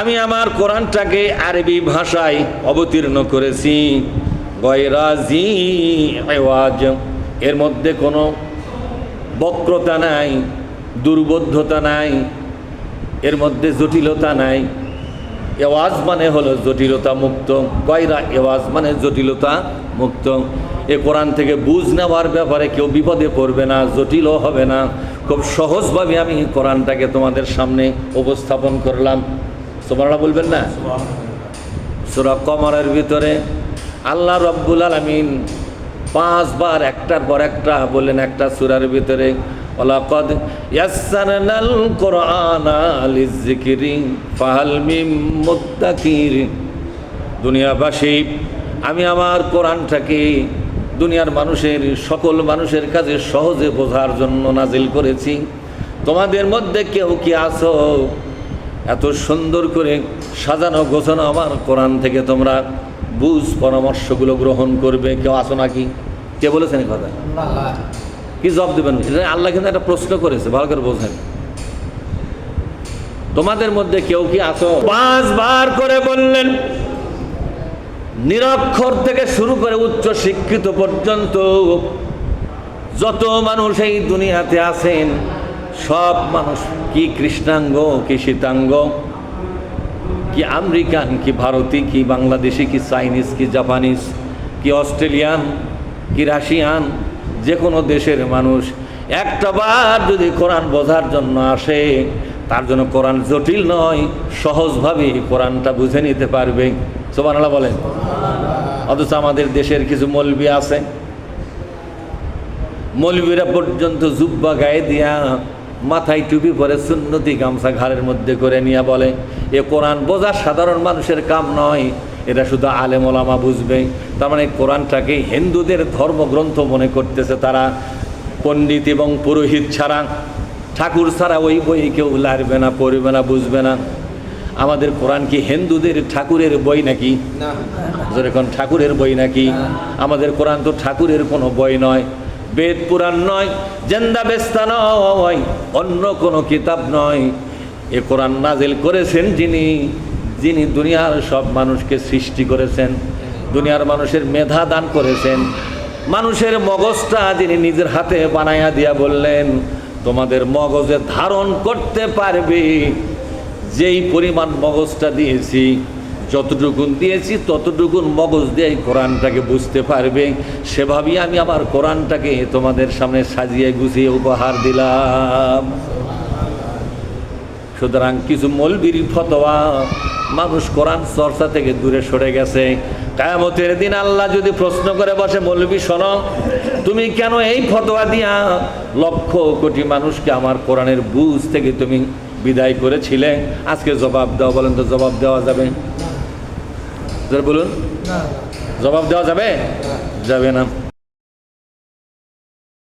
আমি আমার কোরআনটাকে আরবি ভাষায় অবতীর্ণ করেছি। এর মধ্যে কোনো বক্রতা নাই, দুর্বোধ্যতা নাই, এর মধ্যে জটিলতা নাই। এওয়াজ মানে হলো জটিলতা মুক্ত। গয়রা এওয়াজ মানে জটিলতা মুক্ত। এ কোরআন থেকে বুঝ নেওয়ার ব্যাপারে কেউ বিপদে পড়বে না, জটিলও হবে না। খুব সহজভাবে আমি কোরআনটাকে তোমাদের সামনে উপস্থাপন করলাম। সোমারা বলবেন না? সুরা কমরের ভিতরে আল্লাহ রব্বুল আলমিন পাঁচবার একটার পর একটা বললেন একটা সুরার ভিতরে ওলাকদ কোরআনা দুনিয়াবাসী আমি আমার কোরআনটাকে দুনিয়ার মানুষের সকল মানুষের কাছে সহজে বোঝার জন্য নাজিল করেছি। তোমাদের মধ্যে কেউ কি আসো এত সুন্দর করে সাজানো গোছানো আমার কোরআন থেকে তোমরা বুঝ পরামর্শগুলো গ্রহণ করবে। কেউ আসো নাকি? কে বলেছেন এই কথা? কি জব দেবেন? আল্লাহ কিন্তু একটা প্রশ্ন করেছে ভালো করে বোঝেন। তোমাদের মধ্যে কেউ কি আসো পাঁচবার করে বললেন। নিরক্ষর থেকে শুরু করে উচ্চ শিক্ষিত পর্যন্ত যত মানুষ এই দুনিয়াতে আছেন সব মানুষ কি কৃষ্ণাঙ্গ, কি শীতাঙ্গ, কি আমেরিকান, কি ভারতী, কি বাংলাদেশি, কি চাইনিজ, কি জাপানিজ, কি অস্ট্রেলিয়ান, কি রাশিয়ান, যে কোনো দেশের মানুষ। একটা বার যদি কোরআন বোঝার জন্য আসে, তার জন্য কোরআন জটিল নয়, সহজভাবে কোরআনটা বুঝে নিতে পারবে। সোমানালা বলেন। অথচ আমাদের দেশের কিছু মলবি আছে। মলবিরা পর্যন্ত জুব্বা গায়ে দিয়া মাথায় টুপি পরে সুন্নতি গামছা ঘাড়ের মধ্যে করে নিয়ে বলে এ কোরআন বোঝা সাধারণ মানুষের কাম নয় এটা শুধু আলেম ওলামা বুঝবে। তার মানে কোরআনটাকে হিন্দুদের ধর্মগ্রন্থ মনে করতেছে তারা পণ্ডিত এবং পুরোহিত ছাড়া। ঠাকুর ছাড়া ওই বই কেউ লারবে না পড়বে না বুঝবে না। আমাদের কোরআন কি হিন্দুদের ঠাকুরের বই নাকি? যেরকম ঠাকুরের বই নাকি? আমাদের কোরআন তো ঠাকুরের কোনো বই নয়। বেদ পুরাণ নয়, জেন্দা বেস্তা নয়, অন্য কোনো কিতাব নয়। এ কোরআন নাজিল করেছেন যিনি যিনি দুনিয়ার সব মানুষকে সৃষ্টি করেছেন, দুনিয়ার মানুষের মেধা দান করেছেন। মানুষের মগজটা যিনি নিজের হাতে বানাইয়া দিয়া বললেন, তোমাদের মগজে ধারণ করতে পারবে, যেই পরিমাণ মগজটা দিয়েছি। যতটুকুন দিয়েছি, ততটুকুন মগজ দিয়ে কোরআনটাকে বুঝতে পারবে। সেভাবেই আমি আমার কোরআনটাকে তোমাদের সামনে সাজিয়ে গুছিয়ে উপহার দিলাম। সুতরাং কিছু মলবির ফতোয়া, মানুষ কোরআন চর্চা থেকে দূরে সরে গেছে। কায়ামতের দিন আল্লাহ যদি প্রশ্ন করে বসে, মৌলবী, শোনো, তুমি কেন এই ফতোয়া দিয়া? লক্ষ কোটি মানুষকে আমার কোরআনের বুঝ থেকে তুমি বিদায় করেছিলে। আজকে জবাব দাও, বলেন তো জবাব দেওয়া যাবে। বলুন। জবাব দেওয়া যাবে? যাবে না।